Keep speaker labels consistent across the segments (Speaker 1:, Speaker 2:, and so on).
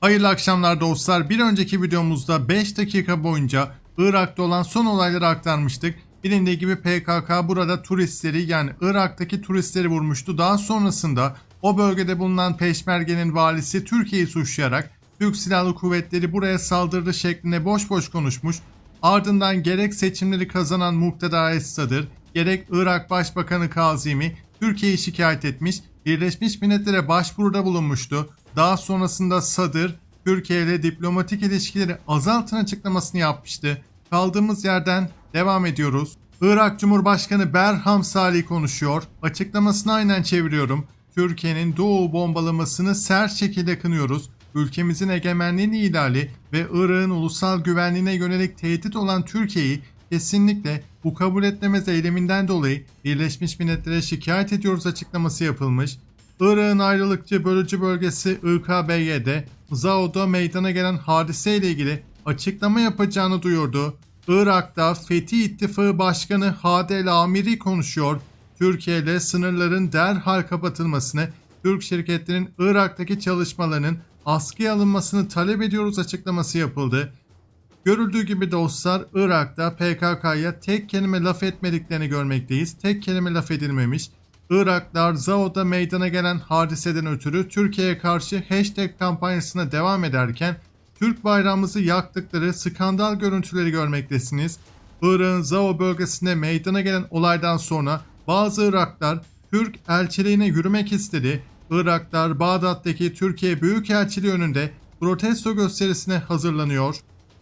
Speaker 1: Hayırlı akşamlar dostlar. Bir önceki videomuzda 5 dakika boyunca Irak'ta olan son olayları aktarmıştık. Bilindiği gibi PKK burada turistleri yani Irak'taki turistleri vurmuştu. Daha sonrasında o bölgede bulunan Peşmerge'nin valisi Türkiye'yi suçlayarak Türk Silahlı Kuvvetleri buraya saldırdı şeklinde boş boş konuşmuş. Ardından gerek seçimleri kazanan Mukteda Esad'ır, gerek Irak Başbakanı Kazimi Türkiye'yi şikayet etmiş, Birleşmiş Milletler'e başvuruda bulunmuştu. Daha sonrasında Sadır, Türkiye ile diplomatik ilişkileri azaltın açıklamasını yapmıştı. Kaldığımız yerden devam ediyoruz. Irak Cumhurbaşkanı Berham Salih konuşuyor. Açıklamasını aynen çeviriyorum. Türkiye'nin Doğu bombalamasını sert şekilde kınıyoruz. Ülkemizin egemenliğini ihlali ve Irak'ın ulusal güvenliğine yönelik tehdit olan Türkiye'yi kesinlikle bu kabul etmemez eyleminden dolayı Birleşmiş Milletler'e şikayet ediyoruz açıklaması yapılmış. Irak'ın ayrılıkçı bölücü bölgesi IKBY'de Zao'da meydana gelen hadiseyle ilgili açıklama yapacağını duyurdu. Irak'ta Fethi İttifakı Başkanı Hadel Amiri konuşuyor. Türkiye ile sınırların derhal kapatılmasını, Türk şirketlerin Irak'taki çalışmalarının askıya alınmasını talep ediyoruz açıklaması yapıldı. Görüldüğü gibi dostlar Irak'ta PKK'ya tek kelime laf etmediklerini görmekteyiz. Tek kelime laf edilmemiş. Iraklar Zao'da meydana gelen hadiseden ötürü Türkiye'ye karşı hashtag kampanyasına devam ederken Türk bayrağımızı yaktıkları skandal görüntüleri görmektesiniz. Irak'ın Zao bölgesinde meydana gelen olaydan sonra bazı Iraklar Türk elçiliğine yürümek istedi. Iraklar Bağdat'taki Türkiye Büyükelçiliği önünde protesto gösterisine hazırlanıyor.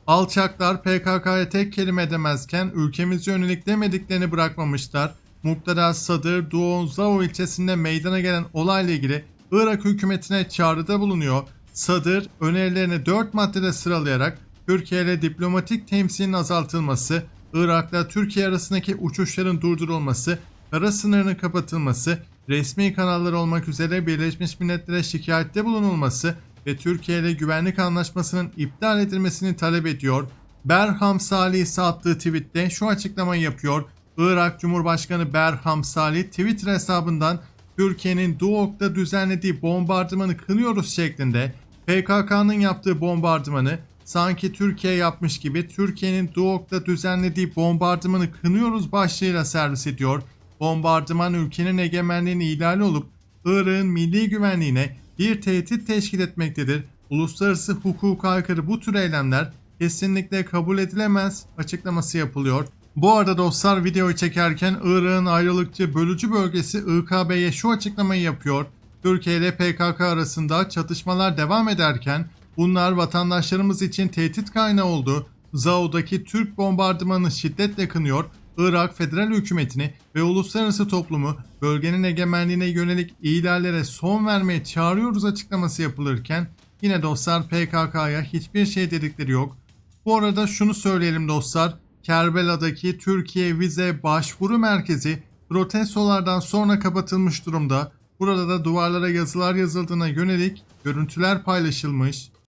Speaker 1: Alçaklar PKK'ya tek kelime edemezken ülkemize yönelik demediklerini bırakmamışlar. Mukteda Sadır, Doğu Zao ilçesinde meydana gelen olayla ilgili Irak hükümetine çağrıda bulunuyor. Sadır önerilerini 4 maddede sıralayarak Türkiye ile diplomatik temsilin azaltılması, Irak'la Türkiye arasındaki uçuşların durdurulması, kara sınırının kapatılması, resmi kanallar olmak üzere Birleşmiş Milletler'e şikayette bulunulması ve Türkiye ile güvenlik anlaşmasının iptal edilmesini talep ediyor. Berham Salih ise attığı tweette şu açıklamayı yapıyor. Irak Cumhurbaşkanı Berham Salih Twitter hesabından Türkiye'nin Duok'ta düzenlediği bombardımanı kınıyoruz şeklinde PKK'nın yaptığı bombardımanı sanki Türkiye yapmış gibi Türkiye'nin Duok'ta düzenlediği bombardımanı kınıyoruz başlığıyla servis ediyor. Bombardıman ülkenin egemenliğini ihlal olup Irak'ın milli güvenliğine bir tehdit teşkil etmektedir. Uluslararası hukuka aykırı bu tür eylemler kesinlikle kabul edilemez açıklaması yapılıyor. Bu arada dostlar videoyu çekerken Irak'ın ayrılıkçı bölücü bölgesi IKB'ye şu açıklamayı yapıyor. Türkiye ile PKK arasında çatışmalar devam ederken bunlar vatandaşlarımız için tehdit kaynağı oldu. Zao'daki Türk bombardımanı şiddetle kınıyor. Irak federal hükümetini ve uluslararası toplumu bölgenin egemenliğine yönelik ihlallere son vermeye çağırıyoruz açıklaması yapılırken yine dostlar PKK'ya hiçbir şey dedikleri yok. Bu arada şunu söyleyelim dostlar. Kerbela'daki Türkiye Vize Başvuru Merkezi protestolardan sonra kapatılmış durumda. Burada da duvarlara yazılar yazıldığına yönelik görüntüler paylaşılmış.